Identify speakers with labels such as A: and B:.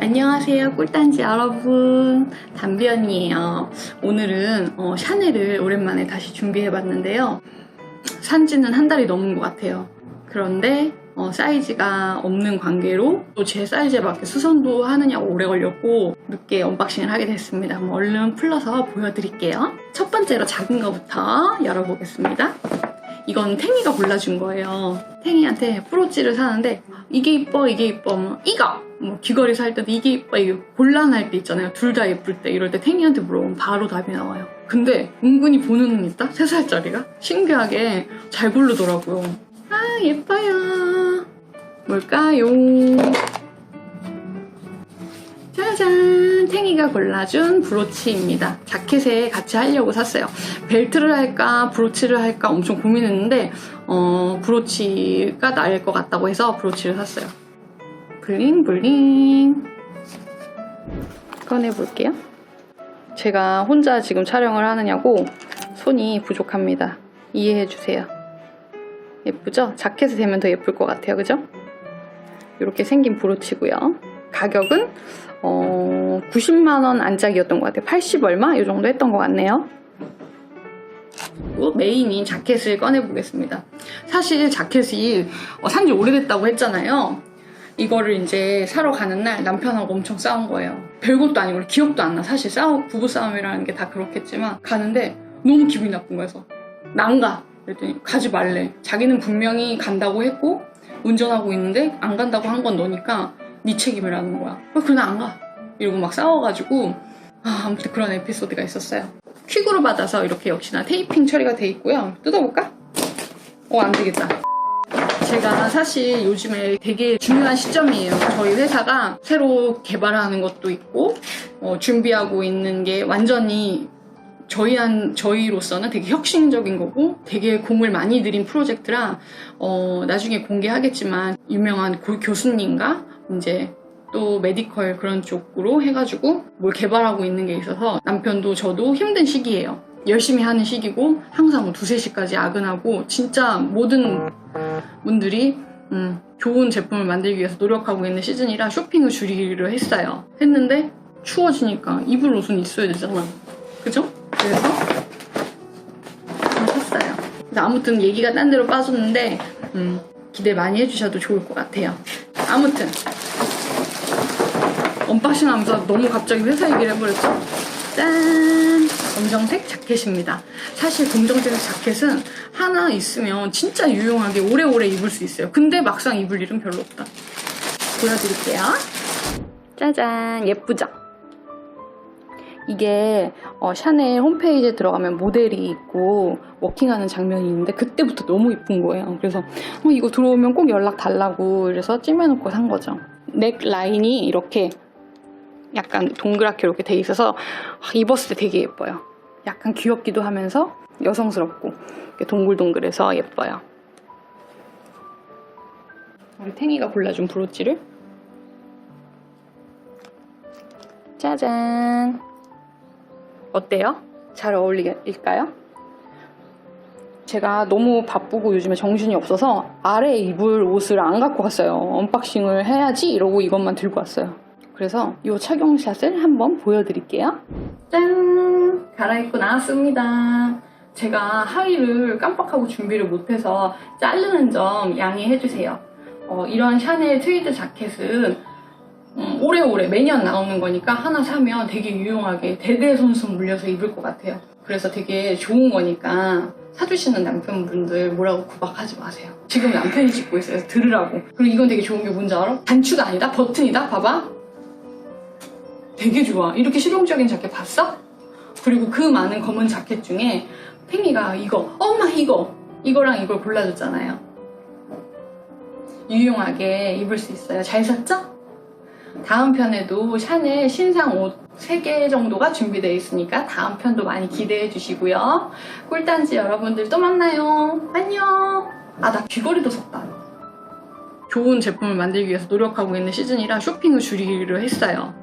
A: 안녕하세요 꿀단지 여러분. 담비 언니예요. 오늘은 어, 샤넬을 오랜만에 다시 준비해봤는데요. 산지는 한 달이 넘은 것 같아요. 그런데 어, 사이즈가 없는 관계로 또 제 사이즈에 맞게 수선도 하느냐고 오래 걸렸고 늦게 언박싱을 하게 됐습니다. 그럼 얼른 풀러서 보여드릴게요. 첫 번째로 작은 거부터 열어보겠습니다 이건 탱이가 골라준 거예요. 탱이한테 프로치를 사는데 이게 이뻐 이게 이뻐 뭐 이거 뭐 귀걸이 살 때도 이게 이뻐 이게 곤란할 때 있잖아요. 둘 다 예쁠 때 이럴 때 탱이한테 물어보면 바로 답이 나와요. 근데 은근히 보는 눈 있다? 3살짜리가? 신기하게 잘 고르더라고요. 아 예뻐요. 뭘까요? 짜잔! 탱이가 골라준 브로치입니다. 자켓에 같이 하려고 샀어요. 벨트를 할까, 브로치를 할까 엄청 고민했는데, 어, 브로치가 나을 것 같다고 해서 브로치를 샀어요. 블링 블링. 꺼내볼게요. 제가 혼자 지금 촬영을 하느냐고 손이 부족합니다. 이해해주세요. 예쁘죠? 자켓에 되면 더 예쁠 것 같아요. 그죠? 이렇게 생긴 브로치고요. 가격은 어, 90만원 안짝이었던 것 같아요. 80 얼마? 이 정도 했던 것 같네요. 메인인 자켓을 꺼내보겠습니다. 사실 자켓이 어, 산지 오래됐다고 했잖아요. 이거를 이제 사러 가는 날 남편하고 엄청 싸운 거예요. 별것도 아니고 기억도 안 나. 사실 싸우, 부부싸움이라는 게 다 그렇겠지만 가는데 너무 기분이 나쁜 거여서 난 가. 그랬더니 가지 말래. 자기는 분명히 간다고 했고 운전하고 있는데 안 간다고 한 건 너니까 네 책임이라는 거야. 어, 그래 나안 가. 이러고 막 싸워가지고 아, 아무튼 그런 에피소드가 있었어요. 퀵으로 받아서 이렇게 역시나 테이핑 처리가 돼 있고요. 뜯어볼까? 어, 안 되겠다. 제가 사실 요즘에 되게 중요한 시점이에요. 저희 회사가 새로 개발하는 것도 있고 어, 준비하고 있는 게 완전히 저희 한 저희로서는 되게 혁신적인 거고 되게 공을 많이 들인 프로젝트라 어, 나중에 공개하겠지만 유명한 고- 교수님과 이제 또 메디컬 그런 쪽으로 해가지고 뭘 개발하고 있는 게 있어서 남편도 저도 힘든 시기예요. 열심히 하는 시기고 항상 뭐 두세 시까지 야근하고 진짜 모든 분들이 음, 좋은 제품을 만들기 위해서 노력하고 있는 시즌이라 쇼핑을 줄이기로 했어요. 했는데 추워지니까 입을 옷은 있어야 되잖아. 그죠? 그래서 좀 샀어요. 그래서 아무튼 얘기가 딴 데로 빠졌는데 음, 기대 많이 해주셔도 좋을 것 같아요. 아무튼 언박싱 하면서 너무 갑자기 회사 얘기를 해버렸죠? 짠! 검정색 자켓입니다. 사실 검정색 자켓은 하나 있으면 진짜 유용하게 오래오래 입을 수 있어요. 근데 막상 입을 일은 별로 없다. 보여드릴게요. 짜잔! 예쁘죠? 이게 어, 샤넬 홈페이지에 들어가면 모델이 있고 워킹하는 장면이 있는데 그때부터 너무 이쁜 거예요. 그래서 어, 이거 들어오면 꼭 연락 달라고 그래서 찜해놓고 산 거죠. 넥 라인이 이렇게 약간 동그랗게 이렇게 돼 있어서 아, 입었을 때 되게 예뻐요. 약간 귀엽기도 하면서 여성스럽고 동글동글해서 예뻐요. 우리 탱이가 골라준 브로치를 짜잔 어때요? 잘 어울릴까요? 제가 너무 바쁘고 요즘에 정신이 없어서 아래 입을 옷을 안 갖고 갔어요. 언박싱을 해야지 이러고 이것만 들고 왔어요. 그래서 이 착용샷을 한번 보여드릴게요. 짠! 갈아입고 나왔습니다. 제가 하의를 깜빡하고 준비를 못해서 자르는 점 양해해주세요. 어, 이런 샤넬 트위드 자켓은 음, 오래오래 매년 나오는 거니까 하나 사면 되게 유용하게 대대손손 물려서 입을 것 같아요. 그래서 되게 좋은 거니까 사주시는 남편분들 뭐라고 구박하지 마세요. 지금 남편이 찍고 있어요. 들으라고. 그리고 이건 되게 좋은 게 뭔지 알아? 단추가 아니다? 버튼이다? 봐봐. 되게 좋아. 이렇게 실용적인 자켓 봤어? 그리고 그 많은 검은 자켓 중에 팽이가 이거, 엄마 이거, 이거랑 이걸 골라줬잖아요. 유용하게 입을 수 있어요. 잘 샀죠? 다음 편에도 샤넬 신상 옷 3개 정도가 준비되어 있으니까 다음 편도 많이 기대해 주시고요. 꿀단지 여러분들 또 만나요. 안녕. 아, 나 귀걸이도 샀다. 좋은 제품을 만들기 위해서 노력하고 있는 시즌이라 쇼핑을 줄이기로 했어요.